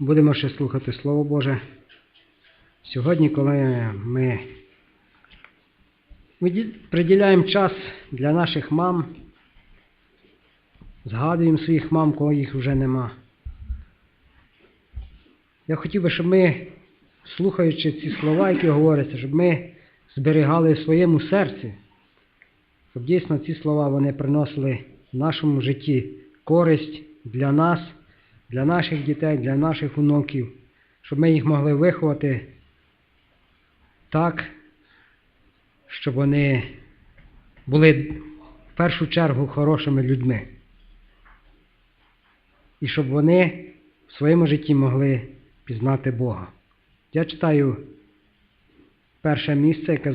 Будемо ще слухати Слово Боже. Сьогодні, коли ми приділяємо час для наших мам, згадуємо своїх мам, коли їх вже нема. Я хотів би, щоб ми, слухаючи ці слова, які говоряться, щоб ми зберігали в своєму серці, щоб дійсно ці слова вони приносили в нашому житті користь для нас, для наших дітей, для наших онуків, щоб ми їх могли виховати так, щоб вони були в першу чергу хорошими людьми. І щоб вони в своєму житті могли пізнати Бога. Я читаю перше місце, яке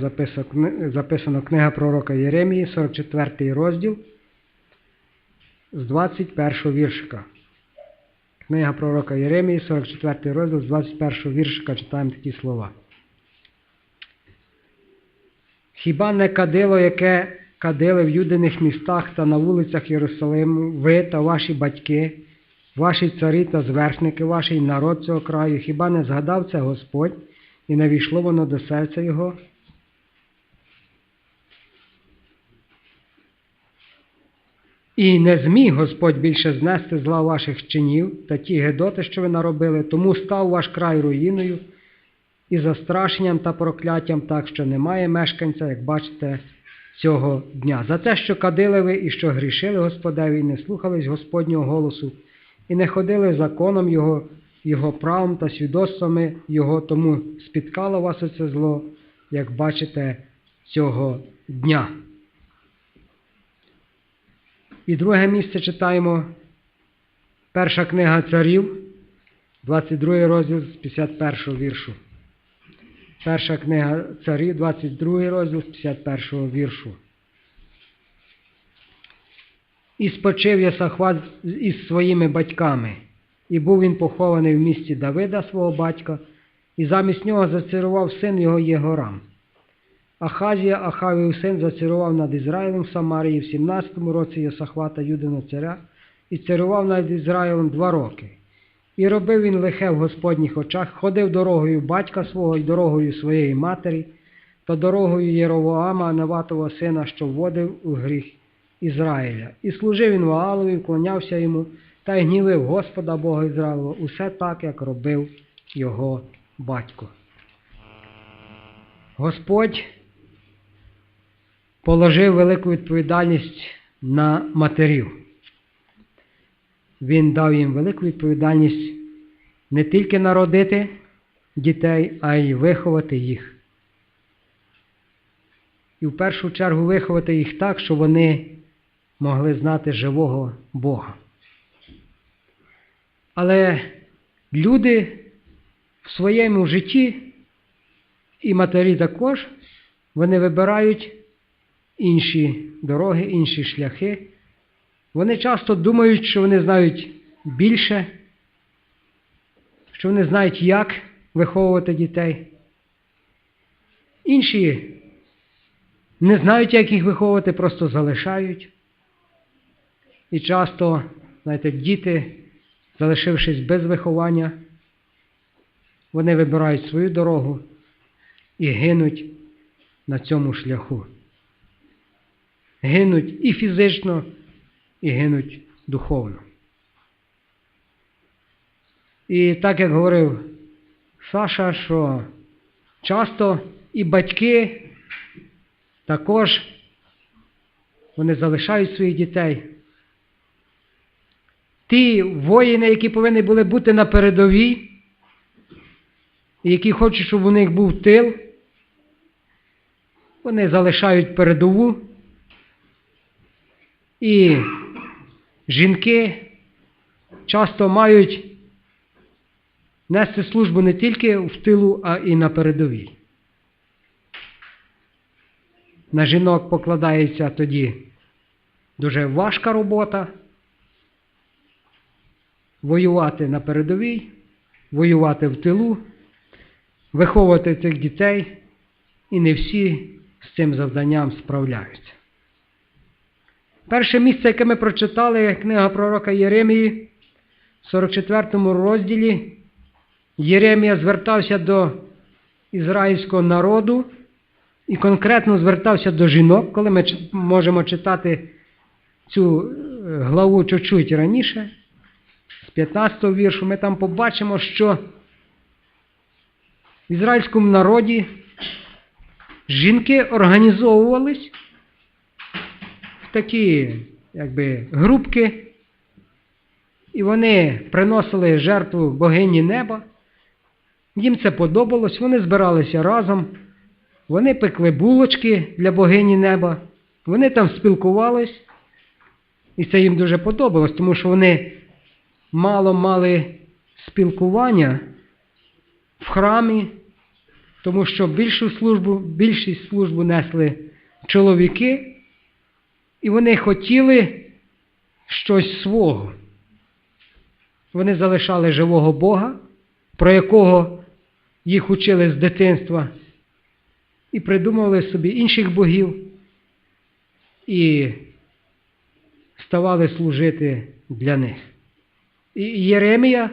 записано, книга пророка Єремії, 44 розділ з 21 віршика. Книга пророка Єремії, 44 розділ з 21 віршика читаємо такі слова. Хіба не кадило, яке кадили в юдиних містах та на вулицях Єрусалиму, ви та ваші батьки, ваші царі та звершники, ваш народ цього краю, хіба не згадав це Господь і не війшло воно до серця Його? І не зміг Господь більше знести зла ваших чинів та ті гедоти, що ви наробили, тому став ваш край руїною і застрашенням та прокляттям, так що немає мешканця, як бачите, цього дня. За те, що кадили ви і що грішили Господеві, і не слухались Господнього голосу, і не ходили законом Його, Його правом та свідоцтвами Його, тому спіткало вас оце зло, як бачите, цього дня. І друге місце читаємо. Перша книга царів, 22 розділ з 51 віршу. Перша книга царів, 22 розділ з 51 віршу. І спочив Єсахват із своїми батьками, і був він похований в місті Давида, свого батька, і замість нього зацарував син його Єгорам. Ахазія, Ахавів син, зацарував над Ізраїлем в Самарії в 17-му році Єсахвата Юдина царя, і царював над Ізраїлем два роки. І робив він лихе в Господніх очах, ходив дорогою батька свого і дорогою своєї матері, та дорогою Єровоама, Наватова сина, що вводив у гріх Ізраїля. І служив він Ваалові, вклонявся йому, та й гнівив Господа Бога Ізраїлова, усе так, як робив його батько. Господь положив велику відповідальність на матерів. Він дав їм велику відповідальність не тільки народити дітей, а й виховати їх. І в першу чергу виховати їх так, щоб вони могли знати живого Бога. Але люди в своєму житті, і матері також, вони вибирають інші дороги, інші шляхи. Вони часто думають, що вони знають більше, що вони знають, як виховувати дітей. Інші не знають, як їх виховувати, просто залишають. І часто, знаєте, діти, залишившись без виховання, вони вибирають свою дорогу і гинуть на цьому шляху. Гинуть і фізично, і гинуть духовно. І так як говорив Саша, що часто і батьки також вони залишають своїх дітей. Ті воїни, які повинні були бути на передовій, які хочуть, щоб у них був тил, вони залишають передову. І жінки часто мають нести службу не тільки в тилу, а і на передовій. На жінок покладається тоді дуже важка робота. Воювати на передовій, воювати в тилу, виховувати цих дітей, і не всі з цим завданням справляються. Перше місце, яке ми прочитали, книга пророка Єремії в 44 розділі. Єремія звертався до ізраїльського народу і конкретно звертався до жінок, коли ми можемо читати цю е, главу чуть-чуть раніше, з 15 віршу, ми там побачимо, що в ізраїльському народі жінки організовувались такі якби, групки, і вони приносили жертву богині неба. Їм це подобалось, вони збиралися разом, вони пекли булочки для богині неба, вони там спілкувались, і це їм дуже подобалось, тому що вони мало мали спілкування в храмі, тому що більшу службу, більшість службу несли чоловіки, і вони хотіли щось свого. Вони залишали живого Бога, про якого їх учили з дитинства, і придумували собі інших богів, і ставали служити для них. І Єремія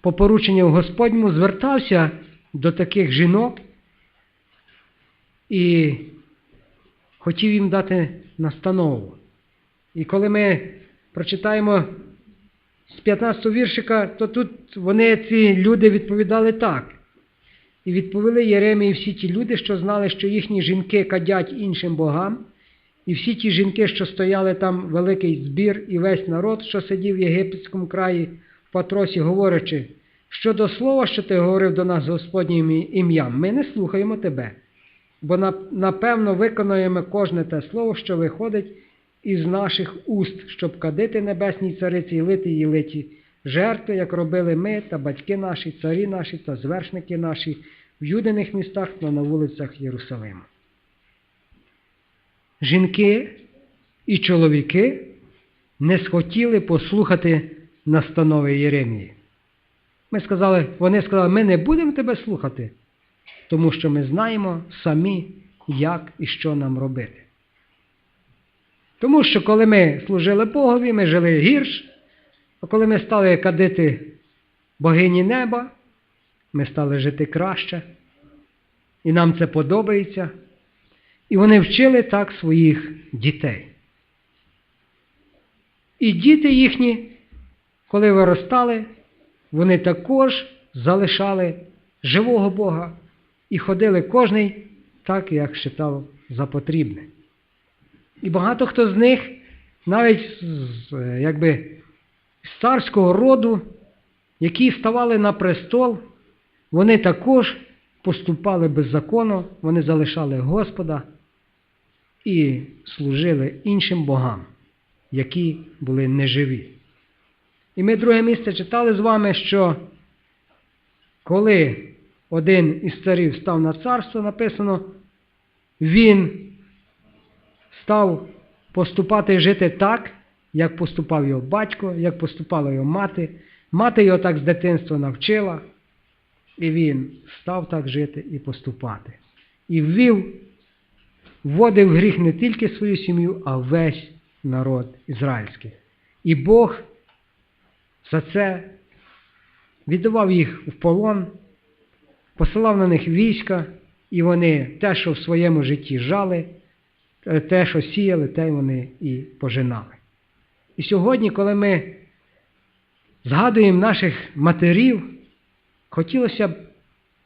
по порученню Господньому звертався до таких жінок і хотів їм дати настанову. І коли ми прочитаємо з 15 віршика, то тут вони, ці люди, відповідали так. І відповіли Єремії всі ті люди, що знали, що їхні жінки кадять іншим богам, і всі ті жінки, що стояли там великий збір, і весь народ, що сидів в єгипетському краї в Патросі, говорячи, щодо слова, що ти говорив до нас Господнім ім'ям, ми не слухаємо тебе, бо напевно виконуємо кожне те слово, що виходить із наших уст, щоб кадити небесній цариці і лити її литі жертви, як робили ми та батьки наші, царі наші та звершники наші в юдиних містах та на вулицях Єрусалима. Жінки і чоловіки не схотіли послухати настанови Єремії. Ми сказали, вони сказали, ми не будемо тебе слухати, тому що ми знаємо самі, як і що нам робити. Тому що коли ми служили Богові, ми жили гірш, а коли ми стали кадити богині неба, ми стали жити краще, і нам це подобається. І вони вчили так своїх дітей. І діти їхні, коли виростали, вони також залишали живого Бога і ходили кожний так, як вважав за потрібне. І багато хто з них, навіть з якби, царського роду, які ставали на престол, вони також поступали беззаконно, вони залишали Господа і служили іншим богам, які були неживі. І ми друге місце читали з вами, що коли один із царів став на царство, написано, він став поступати і жити так, як поступав його батько, як поступала його мати. Мати його так з дитинства навчила, і він став так жити і поступати. І ввів, вводив гріх не тільки свою сім'ю, а весь народ ізраїльський. І Бог за це віддавав їх в полон, посилав на них війська, і вони те, що в своєму житті жали, е, те, що сіяли, те вони і пожинали. І сьогодні, коли ми згадуємо наших матерів, хотілося б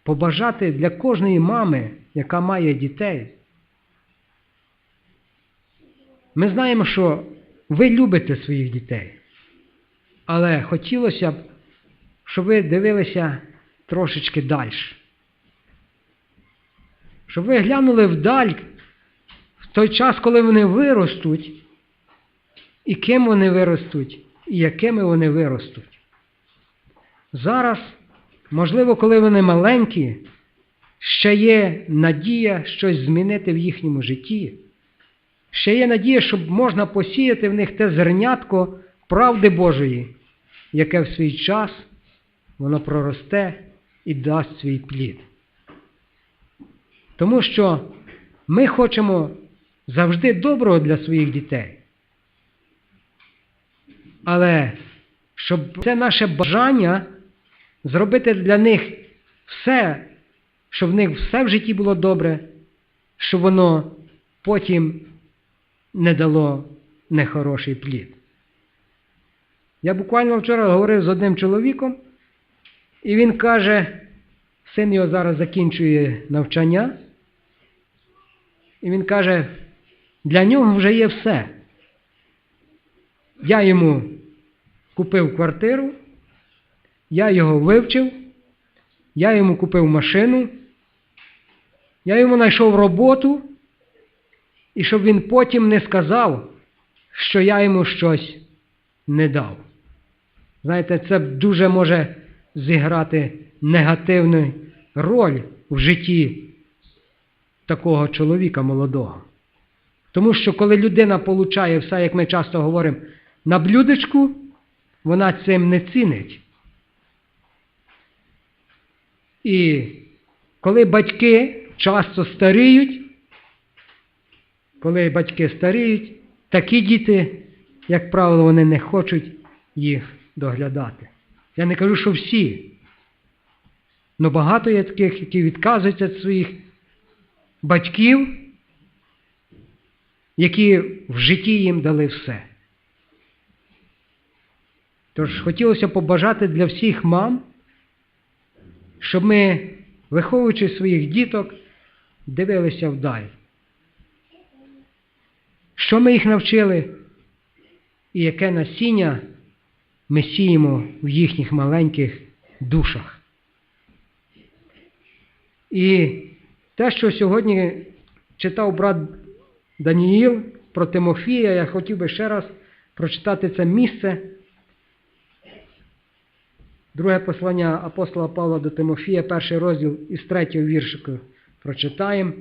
побажати для кожної мами, яка має дітей. Ми знаємо, що ви любите своїх дітей, але хотілося б, щоб ви дивилися трошечки далі. Щоб ви глянули вдаль в той час, коли вони виростуть, і ким вони виростуть, і якими вони виростуть. Зараз, можливо, коли вони маленькі, ще є надія щось змінити в їхньому житті. Ще є надія, щоб можна посіяти в них те зернятко правди Божої, яке в свій час воно проросте і дасть свій плід. Тому що ми хочемо завжди доброго для своїх дітей. Але щоб це наше бажання зробити для них все, щоб в них все в житті було добре, щоб воно потім не дало нехороший плід. Я буквально вчора говорив з одним чоловіком, і він каже, син його зараз закінчує навчання, і він каже, для нього вже є все. Я йому купив квартиру, я його вивчив, я йому купив машину, я йому знайшов роботу, і щоб він потім не сказав, що я йому щось не дав. Знаєте, це дуже може зіграти негативну роль в житті такого чоловіка молодого. Тому що коли людина получає все, як ми часто говоримо, на блюдечку, вона цим не цінить. І коли батьки часто старіють, коли батьки старіють, такі діти, як правило, вони не хочуть їх доглядати. Я не кажу, що всі. але багато є таких, які відказуються від своїх батьків, які в житті їм дали все. Тож хотілося побажати для всіх мам, щоб ми, виховуючи своїх діток, дивилися вдаль. Що ми їх навчили і яке насіння ми сіємо в їхніх маленьких душах. І те, що сьогодні читав брат Даніїл про Тимофія, я хотів би ще раз прочитати це місце. Друге послання апостола Павла до Тимофія, перший розділ із третього віршику прочитаємо,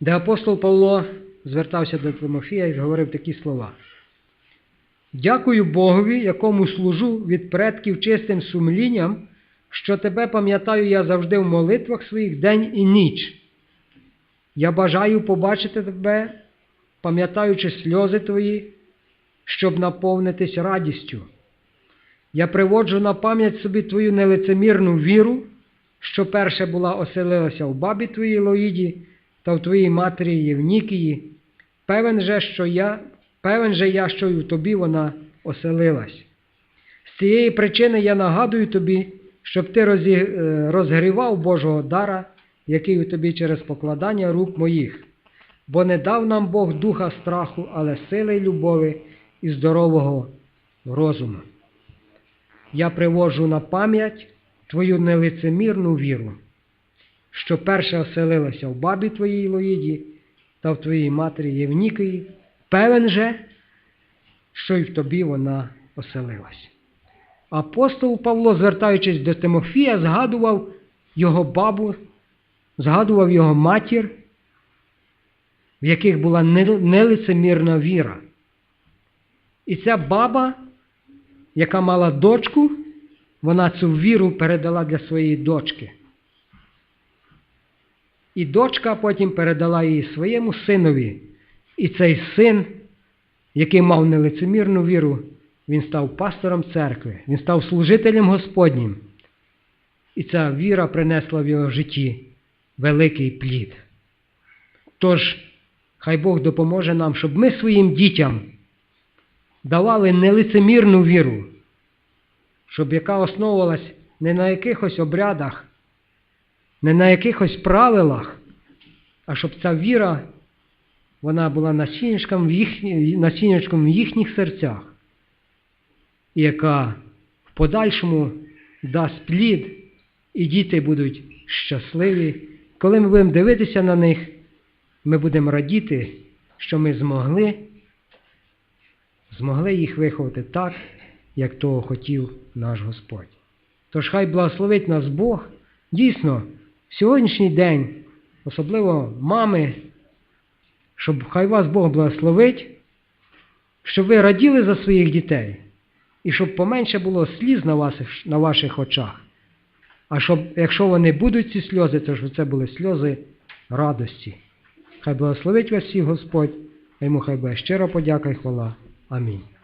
де апостол Павло звертався до Тимофія і говорив такі слова. Дякую Богові, якому служу від предків чистим сумлінням, що тебе пам'ятаю я завжди в молитвах своїх день і ніч. Я бажаю побачити тебе, пам'ятаючи сльози твої, щоб наповнитись радістю. Я приводжу на пам'ять собі твою нелицемірну віру, що перше була оселилася в бабі твоїй Лоїді та в твоїй матері Євнікії. Певен же, що я, певен же я, що й у тобі вона оселилась. З цієї причини я нагадую тобі, щоб ти е, розгрівав Божого дара, який у тобі через покладання рук моїх. Бо не дав нам Бог духа страху, але сили й любові і здорового розуму. Я приводжу на пам'ять твою нелицемірну віру, що перше оселилася в бабі твоїй Лоїді та в твоїй матері Євнікії, певен же, що й в тобі вона оселилась. Апостол Павло, звертаючись до Тимофія, згадував його бабу, згадував його матір, в яких була нелицемірна віра. І ця баба, яка мала дочку, вона цю віру передала для своєї дочки. І дочка потім передала її своєму синові. І цей син, який мав нелицемірну віру, він став пастором церкви, він став служителем Господнім. І ця віра принесла в його житті великий плід. Тож, хай Бог допоможе нам, щоб ми своїм дітям давали нелицемірну віру, щоб яка основувалась не на якихось обрядах, не на якихось правилах, а щоб ця віра вона була насіннячком в, їхні, в їхніх серцях, яка в подальшому дасть плід, і діти будуть щасливі. Коли ми будемо дивитися на них, ми будемо радіти, що ми змогли, змогли їх виховати так, як того хотів наш Господь. Тож хай благословить нас Бог. Дійсно, в сьогоднішній день, особливо мами, щоб хай вас Бог благословить, щоб ви раділи за своїх дітей, і щоб поменше було сліз на ваших, на ваших очах. А щоб, якщо вони будуть ці сльози, то щоб це були сльози радості. Хай благословить вас всіх Господь, а йому хай буде щира подяка і хвала. Амінь.